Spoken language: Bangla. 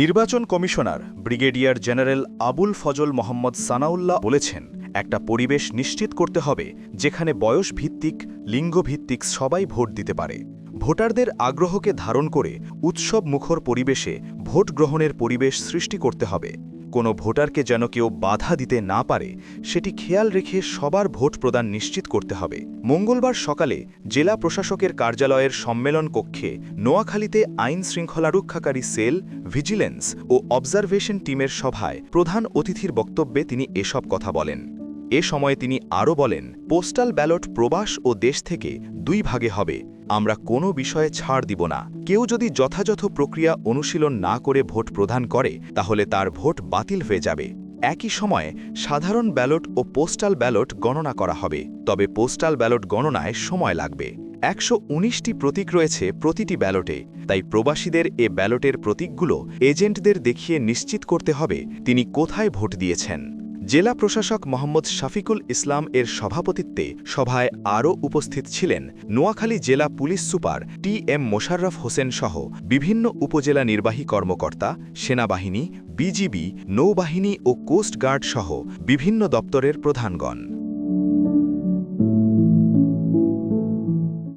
নির্বাচন commissioner brigadier general Abul Fazal Mohammad Sanaullah বলেছেন, একটা পরিবেশ নিশ্চিত করতে হবে যেখানে বয়স ভিত্তিক লিঙ্গভিত্তিক সবাই ভোট দিতে পারে। ভোটারদের আগ্রহকে ধারণ করে উৎসব মুখর পরিবেশে ভোট গ্রহণের পরিবেশ সৃষ্টি করতে হবে। কোনো ভোটারকে যেন কেউ বাধা দিতে না পারে, সেটি খেয়াল রেখে সবার ভোট প্রদান নিশ্চিত করতে হবে। মঙ্গলবার সকালে জেলা প্রশাসকের কার্যালয়ের সম্মেলন কক্ষে নোয়াখালীতে আইন শৃঙ্খলা রক্ষাকারী সেল, ভিজিলেন্স ও অবজারভেশন টিমের সভায় প্রধান অতিথির বক্তব্যে তিনি এসব কথা বলেন। এ সময়ে তিনি আরও বলেন, পোস্টাল ব্যালট প্রবাস ও দেশ থেকে দুই ভাগে হবে। আমরা কোনো বিষয়ে ছাড় দিব না। কেউ যদি যথাযথ প্রক্রিয়া অনুশীলন না করে ভোট প্রদান করে, তাহলে তার ভোট বাতিল হয়ে যাবে। একই সময়ে সাধারণ ব্যালট ও পোস্টাল ব্যালট গণনা করা হবে। তবে পোস্টাল ব্যালট গণনায় সময় লাগবে। একশো উনিশটি প্রতীক রয়েছে প্রতিটি ব্যালটে। তাই প্রবাসীদের এ ব্যালটের প্রতীকগুলো এজেন্টদের দেখিয়ে নিশ্চিত করতে হবে তিনি কোথায় ভোট দিয়েছেন। জেলা প্রশাসক মোহাম্মদ শাফিকুল ইসলাম এর সভাপতিত্বে সভায় আরও উপস্থিত ছিলেন নোয়াখালী জেলা police super T M Mosharraf Hossain সহ বিভিন্ন উপজেলা নির্বাহী কর্মকর্তা, সেনাবাহিনী, বিজিবি, নৌবাহিনী ও কোস্টগার্ড সহ বিভিন্ন দপ্তরের প্রধানগণ।